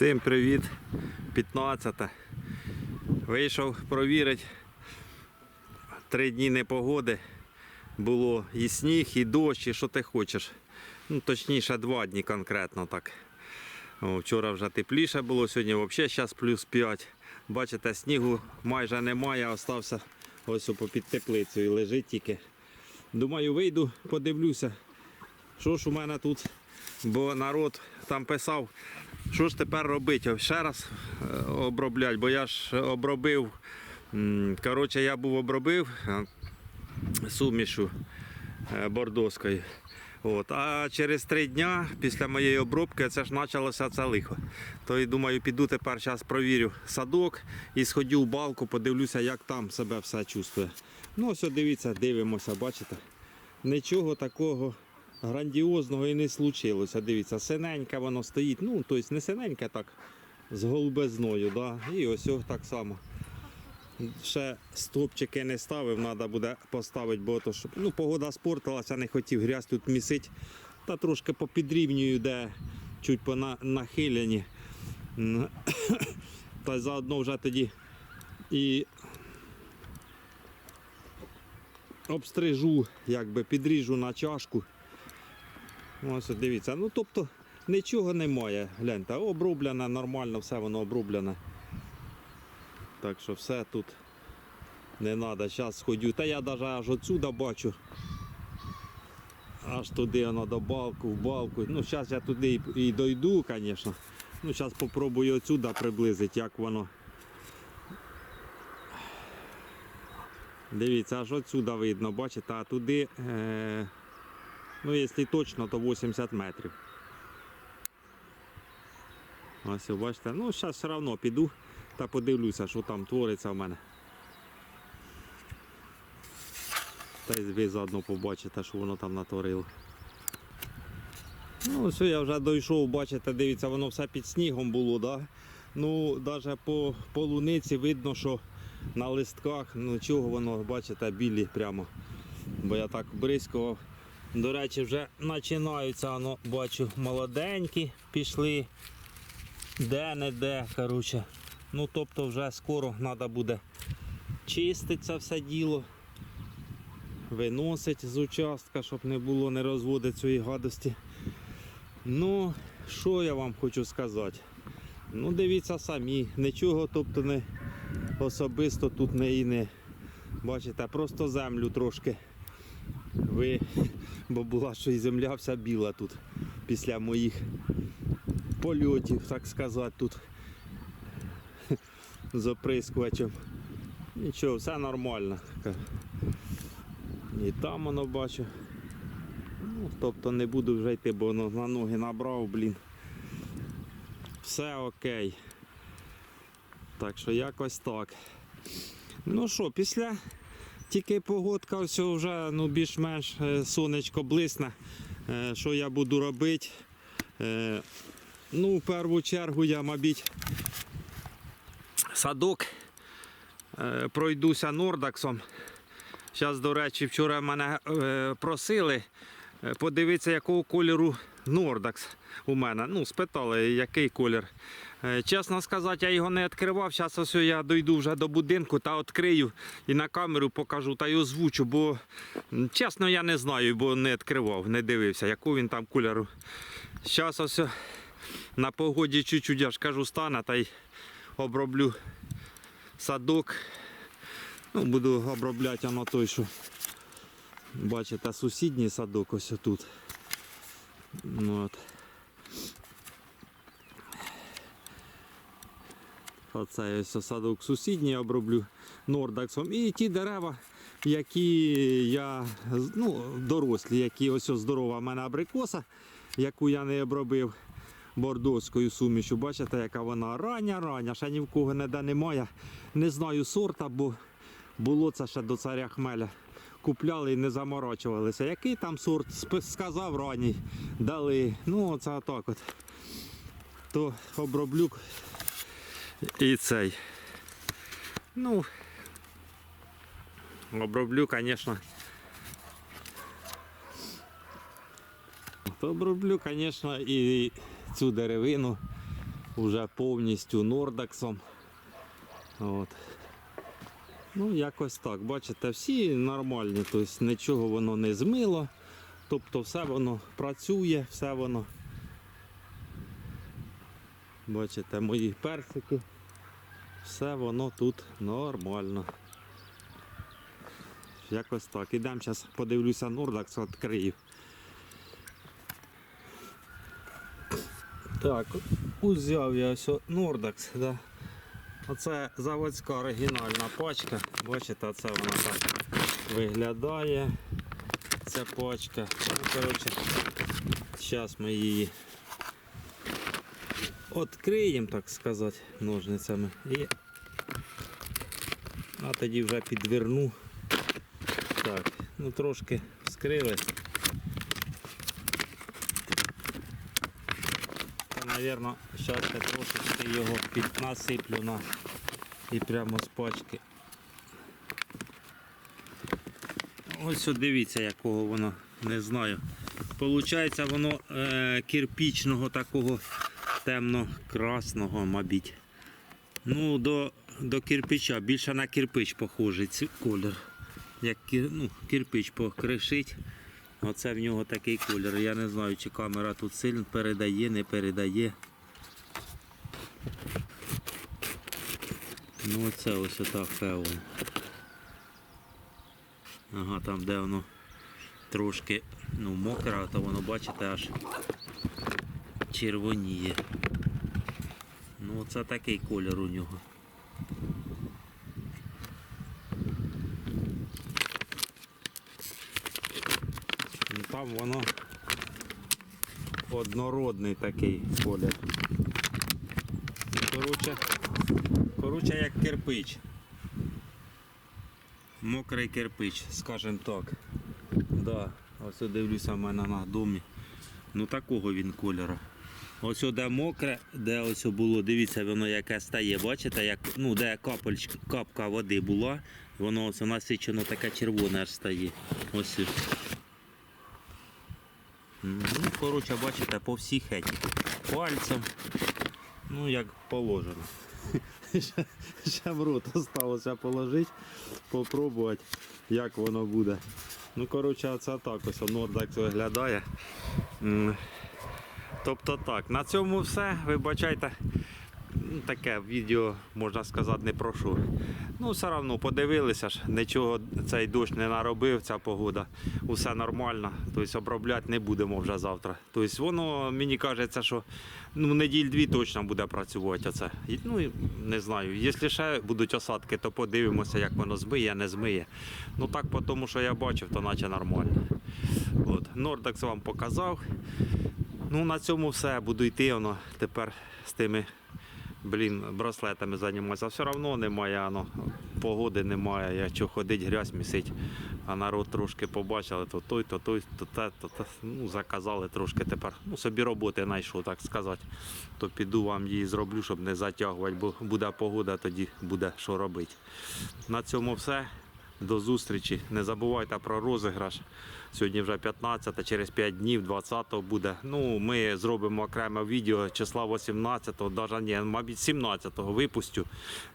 Всім привіт! 15. Вийшов провірити. Три дні непогоди. Було і сніг, і дощ, і що ти хочеш. Ну, точніше, два дні конкретно так. Вчора вже тепліше було, сьогодні взагалі зараз плюс 5. Бачите, снігу майже немає, остався ось попід теплицею лежить тільки. Думаю, вийду, подивлюся, що ж у мене тут. Бо народ там писав, що ж тепер робити? Ще раз е, оброблять, бо я ж обробив. Коротше, я був обробив е, сумішу е, бордоскою. От. А через три дня після моєї обробки це ж почалося це лихо. То і думаю, піду тепер зараз провірю садок і сходю в балку, подивлюся, як там себе все чувствує. Ну, ось дивіться, дивимося, бачите? Нічого такого грандіозного і не случилося. Дивіться, синеньке воно стоїть. Ну, тобто не синеньке, так, з голубезною. Да? І ось ось так само. Ще стопчики не ставив, треба буде поставити, бо то, щоб ну, погода спортилася, не хотів грязь тут місить. Та трошки попідрівнюю, де чуть пона- нахилені. Та заодно вже тоді і обстрижу, якби підріжу на чашку. Ось дивіться. Ну тобто нічого немає. Гляньте, оброблене нормально, все воно оброблене. Так що все тут не треба. Зараз сходю. Та я навіть аж отсюда бачу. Аж туди воно до балку, в балку. Ну, зараз я туди і дойду, звісно. Ну, зараз спробую отсюда приблизити, як воно. Дивіться, аж отсюда видно, бачите, а туди, е, ну, якщо точно, то 80 метрів. Ось, бачите, ну, зараз все одно піду та подивлюся, що там твориться в мене. Та й ви заодно побачите, що воно там натворило. Ну, все, я вже дійшов, бачите, дивіться, воно все під снігом було, да? Ну, навіть по полуниці видно, що на листках, ну чого воно, бачите, білі прямо. Бо я так бризкував. До речі, вже починаються, ну, бачу, молоденькі пішли. Де-не-де, коротше. Ну, тобто вже скоро треба буде чистити це все діло. Виносить з участка, щоб не було, не розводити цієї гадості. Ну, що я вам хочу сказати? Ну, дивіться самі, нічого, тобто не особисто тут не і не. Бачите, просто землю трошки. Ви, бо була що і земля вся біла тут після моїх польотів, так сказати, тут з оприскувачем. Нічого, все нормально. І там воно бачу. Ну, тобто не буду вже йти, бо воно на ноги набрав, блін. Все окей. Так що якось так. Ну що, після тільки погодка все вже ну, більш-менш е, сонечко блисне. Е, Що я буду робити? Е, Ну, в першу чергу я, мабуть, садок пройдуся нордаксом. Зараз, до речі, вчора мене просили подивитися, якого кольору Нордакс у мене. Ну, спитали, який колір. Е, Чесно сказати, я його не відкривав. Зараз ось я дойду вже до будинку та відкрию і на камеру покажу та й озвучу, бо чесно я не знаю, бо не відкривав, не дивився, якого він там кольору. Зараз ось на погоді чуть-чуть, я ж кажу, стане та й оброблю садок. Ну, буду обробляти воно той, що бачите, сусідній садок ось тут. Ну, от. Оце ось садок сусідній оброблю нордаксом. І ті дерева, які я, ну, дорослі, які ось здорова в мене абрикоса, яку я не обробив бордоською сумішю. Бачите, яка вона рання-рання, ще ні в кого ніде немає. Не знаю сорта, бо було це ще до царя хмеля. Купляли і не заморочувалися. Який там сорт сказав ранній, дали. Ну, оце отак от. То оброблю і цей. Ну, оброблю, звісно. Оброблю, звісно, і цю деревину. вже повністю Нордексом. От. Ну, якось так. Бачите, всі нормальні, тобто нічого воно не змило. Тобто все воно працює, все воно. Бачите, мої персики. Все воно тут нормально. Якось так. Ідемо зараз подивлюся Нордекс, відкрию. Так, узяв я ось Нордекс. Да. Оце заводська оригінальна пачка. Бачите, це вона так виглядає. Ця пачка. Ну, коротше, зараз ми її відкриємо, так сказати, ножницями. І... А тоді вже підверну. Так, ну трошки вскрили. Та, Навірно, зараз я трошечки його піднасиплю на і прямо з пачки. Ось дивіться, якого воно, не знаю. Получається воно е, кирпічного такого темно-красного, мабуть. Ну, до, до кирпича, більше на кирпич похожий цей колір. Як ну, кирпич покришить. Оце в нього такий колір. Я не знаю, чи камера тут сильно передає, не передає. Ну оце ось отак певно. Ага, там де воно трошки ну, мокре, то воно, бачите, аж червоніє. Ну оце такий колір у нього. Ну, там воно однородний такий колір. Коротше, коротше як кирпич. Мокрий кирпич, скажем так. Да, ось дивлюся в мене на домі. Ну такого він кольору. Ось де мокре, де ось було, дивіться, воно яке стає, бачите, як, ну, де капельч, капка води була, воно ось насичено таке червоне аж стає. Ось. Ну, коротше, бачите, по всій хеті. Пальцем. Ну, як положено. Ще в рот залишилося положити, попробувати, як воно буде. Ну, коротше, це так ось Нордекс виглядає. Тобто так, на цьому все. Вибачайте. Таке відео, можна сказати, не про що. Ну, все одно подивилися ж, нічого цей дощ не наробив, ця погода. Усе нормально. Тобто обробляти не будемо вже завтра. Тобто воно мені кажеться, що ну, неділь-дві точно буде працювати оце. Ну, не знаю. Якщо ще будуть осадки, то подивимося, як воно змиє, не змиє. Ну так, тому, що я бачив, то наче нормально. От. Нордекс вам показав. Ну, на цьому все. Буду йти воно тепер з тими блін, браслетами займатися. Все одно немає, воно, погоди немає, я що ходить, грязь місить. А народ трошки побачили, то той, то той, то те, то те. Ну, заказали трошки тепер. Ну, собі роботи знайшов, так сказати. То піду вам її зроблю, щоб не затягувати, бо буде погода, тоді буде що робити. На цьому все. До зустрічі. Не забувайте про розіграш. Сьогодні вже 15, через 5 днів, 20 буде. Ну, ми зробимо окреме відео числа 18-го, навіть ні, мабуть, 17-го випустю.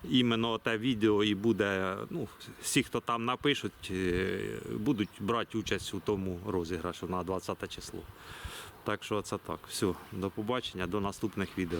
Іменно те відео і буде. Ну, всі, хто там напишуть, е, будуть брати участь у тому розіграшу на 20 число. Так що це так. Все, до побачення, до наступних відео.